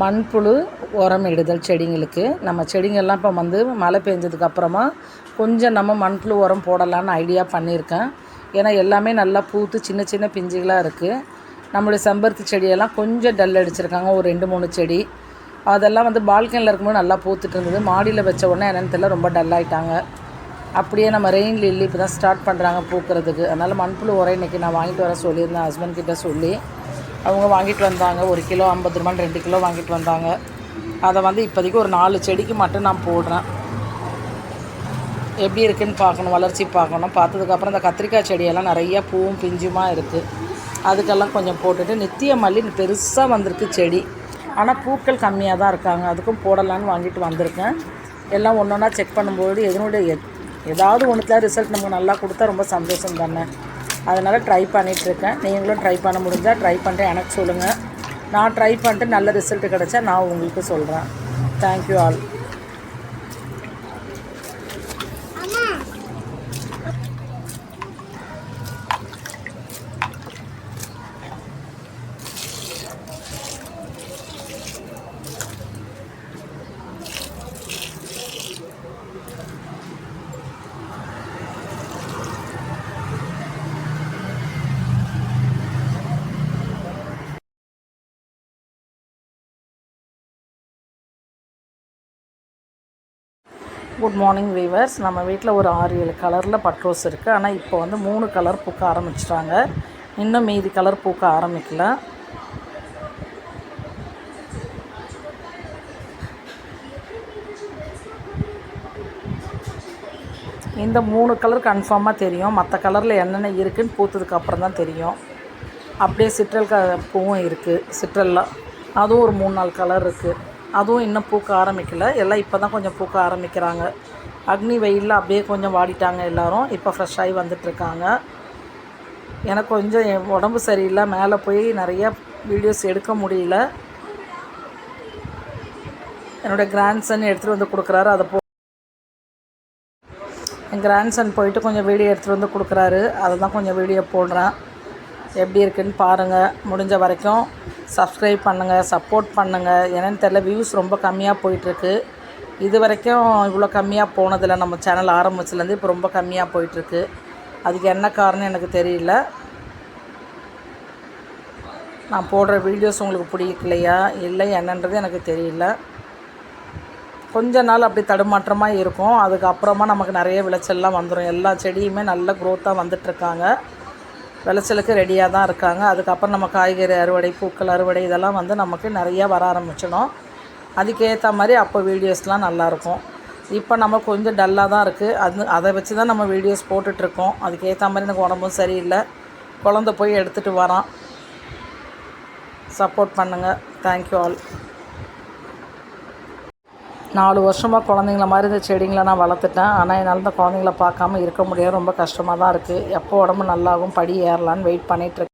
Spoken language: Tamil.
மண்புழு உரம் இடுதல் செடிங்களுக்கு. நம்ம செடிங்கள்லாம் இப்போ வந்து மழை பெஞ்சதுக்கு அப்புறமா கொஞ்சம் நம்ம மண்புழு உரம் போடலான்னு ஐடியா பண்ணியிருக்கேன். ஏன்னா எல்லாமே நல்லா பூத்து சின்ன சின்ன பிஞ்சுகளாக இருக்குது நம்மளுடைய செம்பருத்தி செடியெல்லாம் கொஞ்சம் டல் அடிச்சிருக்காங்க. ஒரு ரெண்டு மூணு செடி. அதெல்லாம் வந்து பால்கனியில் இருக்கும்போது நல்லா பூத்துட்டு இருந்தது. மாடியில் வச்ச உடனே என்னென்னு தெரியல ரொம்ப டல் அப்படியே நம்ம ரெயின் லில்லி இப்போ தான் ஸ்டார்ட் பண்ணுறாங்க பூக்கிறதுக்கு. அதனால் மண்புழு உரம் இன்றைக்கி நான் வாங்கிட்டு வர சொல்லியிருந்தேன். ஹஸ்பண்ட் கிட்டே சொல்லி. அவங்க வாங்கிட்டு வந்தாங்க. ஒரு கிலோ ஐம்பது ரூபான்னு ரெண்டு கிலோ வாங்கிட்டு வந்தாங்க. அதை வந்து இப்போதைக்கு ஒரு நாலு செடிக்கு மட்டும் நான் போடுறேன். எப்படி இருக்குன்னு பார்க்கணும் வளர்ச்சி பார்க்கணும். பார்த்ததுக்கப்புறம் இந்த கத்திரிக்காய் செடியெல்லாம் நிறைய பூவும் பிஞ்சுமா இருக்குது அதுக்கெல்லாம் கொஞ்சம் போட்டுட்டு நித்திய மல்லி பெருசாக வந்திருக்கு செடி. ஆனால் பூக்கள் கம்மியாக தான் இருக்காங்க. அதுக்கும் போடலான்னு வாங்கிட்டு வந்திருக்கேன். எல்லாம் ஒன்று ஒன்றா செக் பண்ணும்போது எதனுடைய எதாவது ஒன்றுத்தில் ரிசல்ட் நமக்கு நல்லா கொடுத்தா ரொம்ப சந்தோஷம் தானே. அதனால் ட்ரை பண்ணிகிட்ருக்கேன் நீங்களும் ட்ரை பண்ண முடிஞ்சால் ட்ரை பண்ணிட்டு எனக்கு சொல்லுங்கள் நான் ட்ரை பண்ணிட்டு நல்ல ரிசல்ட் கிடச்சா நான் உங்களுக்கு சொல்கிறேன் thank you all good morning viewers நம்ம வீட்டில் ஒரு ஆறு ஏழு கலரில் பட்ரோஸ் இருக்குது ஆனால் இப்போ வந்து மூணு கலர் பூக்க ஆரம்பிச்சிட்டாங்க. இன்னும் மீதி கலர் பூக்க ஆரம்பிக்கல. இந்த மூணு கலர் கன்ஃபார்மாக தெரியும். மற்ற கலரில் என்னென்ன இருக்குதுன்னு பூத்ததுக்கு அப்புறம் தான் தெரியும். அப்படியே சிட்ரல் க பூவும் இருக்குது சிற்றலில். அதுவும் ஒரு மூணு நாலு கலர் இருக்குது அதுவும் இன்னும் பூக்க ஆரம்பிக்கலை. எல்லாம் இப்போ தான் கொஞ்சம் பூக்க ஆரம்பிக்கிறாங்க. அக்னி வெயிலில் அப்படியே கொஞ்சம் வாடிட்டாங்க எல்லோரும். இப்போ ஃப்ரெஷ்ஷாகி வந்துட்டுருக்காங்க. எனக்கு கொஞ்சம் என் உடம்பு சரியில்லை. மேலே போய் நிறைய வீடியோஸ் எடுக்க முடியல. என்னோடய கிராண்ட்சன் எடுத்துகிட்டு வந்து கொடுக்குறாரு. அதை போ என் கிராண்ட்சன் போயிட்டு கொஞ்சம் வீடியோ எடுத்துகிட்டு வந்து கொடுக்குறாரு. அதை தான் கொஞ்சம் வீடியோ போடுறேன். எப்படி இருக்குன்னு பாருங்கள் முடிஞ்ச வரைக்கும் சப்ஸ்கிரைப் பண்ணுங்கள் சப்போர்ட் பண்ணுங்கள் என்னென்னு தெரில வியூஸ் ரொம்ப கம்மியாக போயிட்டுருக்கு. இது வரைக்கும் இவ்வளோ கம்மியாக போனதில்லை. நம்ம சேனல் ஆரம்பிச்சுலேருந்து இப்போ ரொம்ப கம்மியாக போயிட்டுருக்கு. அதுக்கு என்ன காரணம் எனக்கு தெரியல. நான் போடுற வீடியோஸ் உங்களுக்கு பிடிக்கலையா? இல்லை என்னன்றது எனக்கு தெரியல. கொஞ்ச நாள் அப்படி தடுமாற்றமாக இருக்கும். அதுக்கப்புறமா நமக்கு நிறைய விளைச்சல்லாம் வந்துடும் எல்லா செடியுமே நல்ல க்ரோத்தாக வந்துட்டுருக்காங்க. விளைச்சலுக்கு ரெடியாக தான் இருக்காங்க. அதுக்கப்புறம் நம்ம காய்கறி அறுவடை பூக்கள் அறுவடை இதெல்லாம் வந்து நமக்கு நிறையா வர ஆரம்பிச்சிடும். அதுக்கேற்ற மாதிரி அப்போ வீடியோஸ்லாம் நல்லாயிருக்கும். இப்போ நம்ம கொஞ்சம் டல்லாக தான் இருக்குது அது அதை வச்சு தான் நம்ம வீடியோஸ் போட்டுட்ருக்கோம். அதுக்கேற்ற மாதிரி எனக்கு உடம்பும் சரியில்லை. குழந்த போய் எடுத்துகிட்டு வரான். சப்போர்ட் பண்ணுங்கள் தேங்க்யூ ஆல் நாலு வருஷமாக குழந்தைங்கள மாதிரி இந்த செடிங்களை நான் வளர்த்துட்டேன். ஆனால் என்னால் இந்த குழந்தைங்கள பார்க்காம இருக்க முடியாது. ரொம்ப கஷ்டமாக தான் இருக்குது எப்போ உடம்பு நல்லாகும் படி ஏறலான்னு வெயிட் பண்ணிகிட்ருக்கேன்